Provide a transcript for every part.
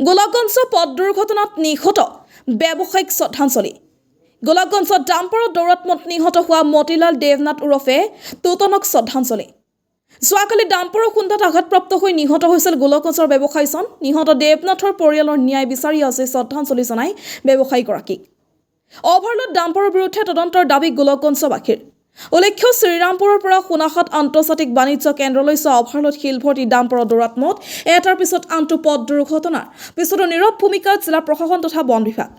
গোলাপগঞ্জ পথ দুৰ্ঘটনাত নিহত ব্যৱসায়িক শ্ৰদ্ধাঞ্জলি। গোলাপগঞ্জত ডাম্পাৰৰ দৌৰাত্মত নিহত হোৱা মতিলাল দেৱনাথ ওৰফে টুটনক শ্ৰদ্ধাঞ্জলি। যোৱাকালি ডাম্পাৰৰ খুন্দাত আঘাতপ্ৰাপ্ত হৈ নিহত হৈছিল গোলকগঞ্জৰ ব্যৱসায়ীজন নিহত দেৱনাথৰ পৰিয়ালৰ ন্যায় বিচাৰি আজি শ্ৰদ্ধাঞ্জলি জনাই ব্যৱসায়ীগৰাকীক। অভাৰলোড ডাম্পাৰৰ বিৰুদ্ধে তদন্তৰ দাবী গোলকগঞ্জবাসীৰ। উল্লেখ্য শ্ৰীৰামপুৰৰ পৰা সোনাখাট আন্তৰ্জাতিক বাণিজ্য কেন্দ্ৰলৈ যোৱা অভাৰলোড শিলভৰ্তি ডাম্পাৰৰ দৌৰাত্মত এটাৰ পিছত আনটো পথ দুৰ্ঘটনাৰ। পিছতো নীৰৱ ভূমিকাত জিলা প্ৰশাসন তথা বন বিভাগ।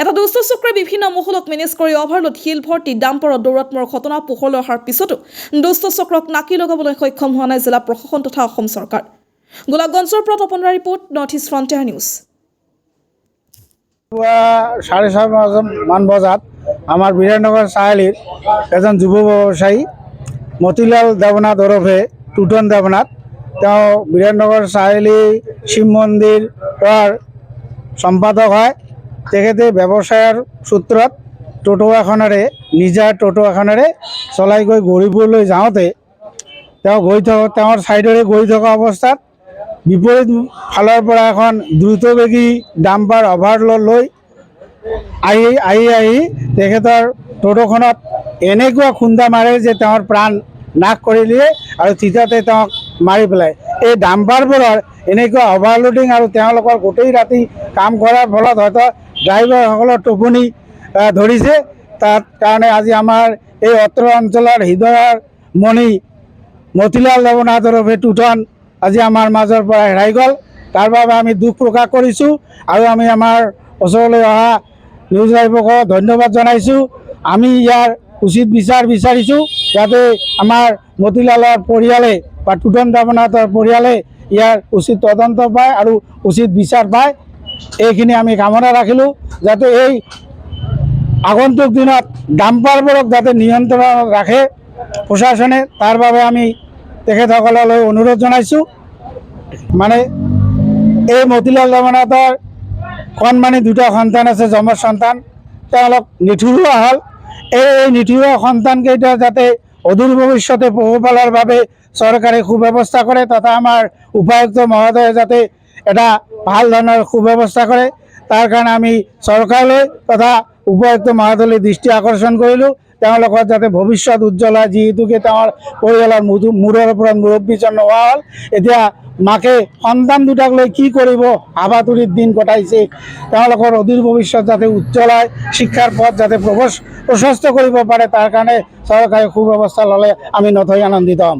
এটা দুষ্ট চক্ৰই বিভিন্ন মহলক মেনেজ কৰি অভাৰলোড শিলভৰ্তি ডাম্পাৰৰ দৌৰাত্মৰ ঘটনা পোহৰলৈ অহাৰ পিছতো দুষ্ট চক্ৰক নাকি লগাবলৈ সক্ষম হোৱা নাই জিলা প্ৰশাসন তথা অসম চৰকাৰ। গোলাপগঞ্জৰ পৰা Tapan report North East Frontier News. চাৰে ছয় মান বজাত আমাৰ বিৰাটনগৰ চাৰিআলিত এজন যুৱ ব্যৱসায়ী মতিলাল দেৱনাথ ওৰফে টুটন দেৱনাথ তেওঁ বিৰাটনগৰ চাৰিআলি শিৱ মন্দিৰৰ সম্পাদক হয়। তেখেতে ব্যৱসায়ৰ সূত্ৰত টোটো এখনেৰে, নিজা টোটো এখনেৰে চলাই গৈ গৌৰীপুৰলৈ যাওঁতে তেওঁ গৈ থকা তেওঁৰ ছাইডেৰে গৈ থকা অৱস্থাত বিপৰীত পৰা এখন দ্ৰুতবেগী ডাম্পাৰ অভাৰলোড লৈ আহি আহি আহি তেখেতৰ টোটোখনত এনেকুৱা খুন্দা মাৰে যে তেওঁৰ প্ৰাণ নাশ কৰি দিয়ে আৰু থিতাতে তেওঁক মাৰি পেলায়। এই ডাম্পাৰবোৰৰ এনেকুৱা অভাৰলোডিং আৰু তেওঁলোকৰ গোটেই ৰাতি কাম কৰাৰ ফলত হয়তো ড্ৰাইভাৰসকলৰ টোপনি ধৰিছে। তাত কাৰণে আজি আমাৰ এই অত্ৰ অঞ্চলৰ হৃদয়ৰ মণি মতিলাল দেৱনাথ ওৰফে টুটন আজি আমাৰ মাজৰ পৰা হেৰাই গ'ল। তাৰ বাবে আমি দুখ প্ৰকাশ কৰিছোঁ আৰু আমি আমাৰ ওচৰলৈ অহা নিউজ লাইভকো ধন্যবাদ জনাইছোঁ। আমি ইয়াৰ উচিত বিচাৰ বিচাৰিছোঁ যাতে আমাৰ মতিলালৰ পৰিয়ালে বা টুটন দেৱনাথৰ পৰিয়ালে ইয়াৰ উচিত তদন্ত পায় আৰু উচিত বিচাৰ পায়। এইখিনি আমি কামনা ৰাখিলোঁ যাতে এই আগন্তুক দিনত ডাম্পাৰবোৰক যাতে নিয়ন্ত্ৰণত ৰাখে প্ৰশাসনে, তাৰ বাবে আমি তেখেতসকললৈ অনুৰোধ জনাইছোঁ। মানে এই মতিলাল দেৱনাথৰ কণমানি দুটা সন্তান আছে, যমজ সন্তান। তেওঁলোক নিঠুৰুৱা হ'ল। এই এই নিঠুৰুৱা সন্তানকেইটা যাতে অদূৰ ভৱিষ্যতে পশুপালৰ বাবে চৰকাৰে সুব্যৱস্থা কৰে, তথা আমাৰ উপায়ুক্ত মহোদয়ে যাতে এটা ভালো ধৰণৰ সুব্যৱস্থা কৰে। তাৰ কাৰণে আমি চৰকাৰলৈ তথা উপায়ুক্ত মহোদয়লৈ দৃষ্টি আকৰ্ষণ কৰিলোঁ। তেওঁলোকৰ যাতে ভৱিষ্যত উজ্জ্বল হয় যিহেতুকে তেওঁৰ পৰিয়ালৰ মূরের মূৰৰ ওপৰত মুৰব্বীজন নোহোৱা হ'ল এতিয়া মাকে সন্তান দুটাক লৈ কি কৰিব? হাবাতুরির দিন কটাইছে। তেওঁলোকৰ অদূৰ ভৱিষ্যত যাতে উজ্জ্বল হয় শিক্ষাৰ পথ যাতে প্ৰশস্ত কৰিব পাৰে, তাৰ কাৰণে চৰকাৰে সুব্যৱস্থা ল'লে আমি নথৈ আনন্দিত হ'ম।